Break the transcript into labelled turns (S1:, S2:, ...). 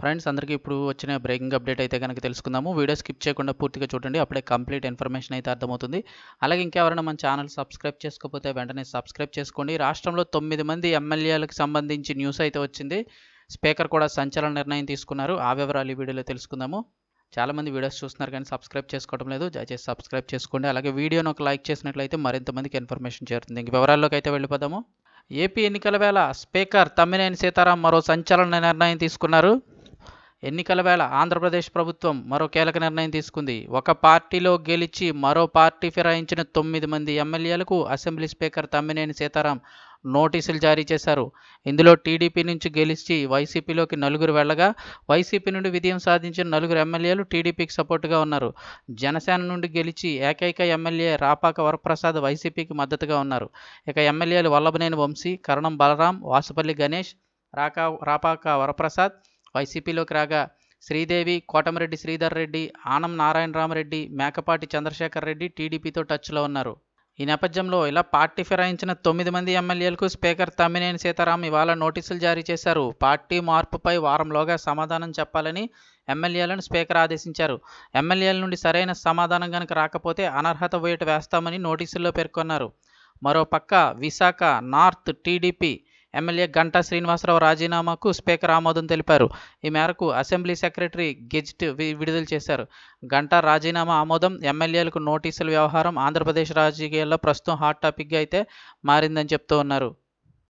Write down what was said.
S1: Friends అందరికీ ఇప్పుడు వచ్చిన బ్రేకింగ్ అప్డేట్ అయితే కనుక తెలుసుకుందాము. వీడియో స్కిప్ చేయకుండా పూర్తిగా చూడండి అప్పుడే కంప్లీట్ ఇన్ఫర్మేషన్ అయితే అర్థమవుతుంది. అలాగే ఇంకెవరైనా మన ఛానల్ సబ్స్క్రైబ్ చేసుకోకపోతే వెంటనే సబ్స్క్రైబ్ చేసుకోండి. రాష్ట్రంలో తొమ్మిది మంది ఎమ్మెల్యేలకు సంబంధించి న్యూస్ అయితే వచ్చింది. స్పీకర్ కూడా సంచలన నిర్ణయం తీసుకున్నారు. ఆ వివరాలు ఈ వీడియోలో తెలుసుకుందాము. చాలామంది వీడియోస్ చూస్తున్నారు కానీ సబ్స్క్రైబ్ చేసుకోవడం లేదు. దయచేసి సబ్స్క్రైబ్ చేసుకోండి. అలాగే వీడియోను ఒక లైక్ చేసినట్లయితే మరింత మందికి ఇన్ఫర్మేషన్ చేరుతుంది. ఇంక వివరాల్లోకి అయితే వెళ్ళిపోదాము. ఏపీ ఎన్నికల వేళ స్పీకర్ తమ్మినేని సీతారాం మరో సంచలన నిర్ణయం తీసుకున్నారు. ఎన్నికల వేళ ఆంధ్రప్రదేశ్ ప్రభుత్వం మరో కీలక నిర్ణయం తీసుకుంది. ఒక పార్టీలో గెలిచి మరో పార్టీ ఫిరాయించిన తొమ్మిది మంది ఎమ్మెల్యేలకు అసెంబ్లీ స్పీకర్ తమ్మినేని సీతారాం నోటీసులు జారీ చేశారు. ఇందులో టీడీపీ నుంచి గెలిచి వైసీపీలోకి నలుగురు వెళ్ళగా వైసీపీ నుండి విజయం సాధించిన నలుగురు ఎమ్మెల్యేలు టీడీపీకి సపోర్టుగా ఉన్నారు. జనసేన నుండి గెలిచి ఏకైక ఎమ్మెల్యే రాపాక వరప్రసాద్ వైసీపీకి మద్దతుగా ఉన్నారు. ఇక ఎమ్మెల్యేలు వల్లభనేని వంశీ కరణం బలరాం వాసుపల్లి గణేష్ రాకా రాపాక వరప్రసాద్ వైసీపీలోకి రాగా శ్రీదేవి కోటమిరెడ్డి శ్రీధర్ రెడ్డి ఆనం నారాయణరామరెడ్డి మేకపాటి చంద్రశేఖర్ రెడ్డి టీడీపీతో టచ్లో ఉన్నారు. ఈ నేపథ్యంలో ఇలా పార్టీ ఫిరాయించిన తొమ్మిది మంది ఎమ్మెల్యేలకు స్పీకర్ తమ్మినేని సీతారాం ఇవాళ నోటీసులు జారీ చేశారు. పార్టీ మార్పుపై వారంలోగా సమాధానం చెప్పాలని ఎమ్మెల్యేలను స్పీకర్ ఆదేశించారు. ఎమ్మెల్యేల నుండి సరైన సమాధానం కనుక రాకపోతే అనర్హత వేటు వేస్తామని నోటీసుల్లో పేర్కొన్నారు. మరోపక్క Visakha north TDP MLA Ganta Srinivasarao రాజీనామాకు speaker ఆమోదం తెలిపారు. ఈ మేరకు అసెంబ్లీ సెక్రటరీ గెజిట్ విడుదల చేశారు. గంటా రాజీనామా ఆమోదం ఎమ్మెల్యేలకు నోటీసుల వ్యవహారం ఆంధ్రప్రదేశ్ రాజకీయాల్లో ప్రస్తుతం హాట్ టాపిక్గా అయితే మారిందని చెప్తూ ఉన్నారు.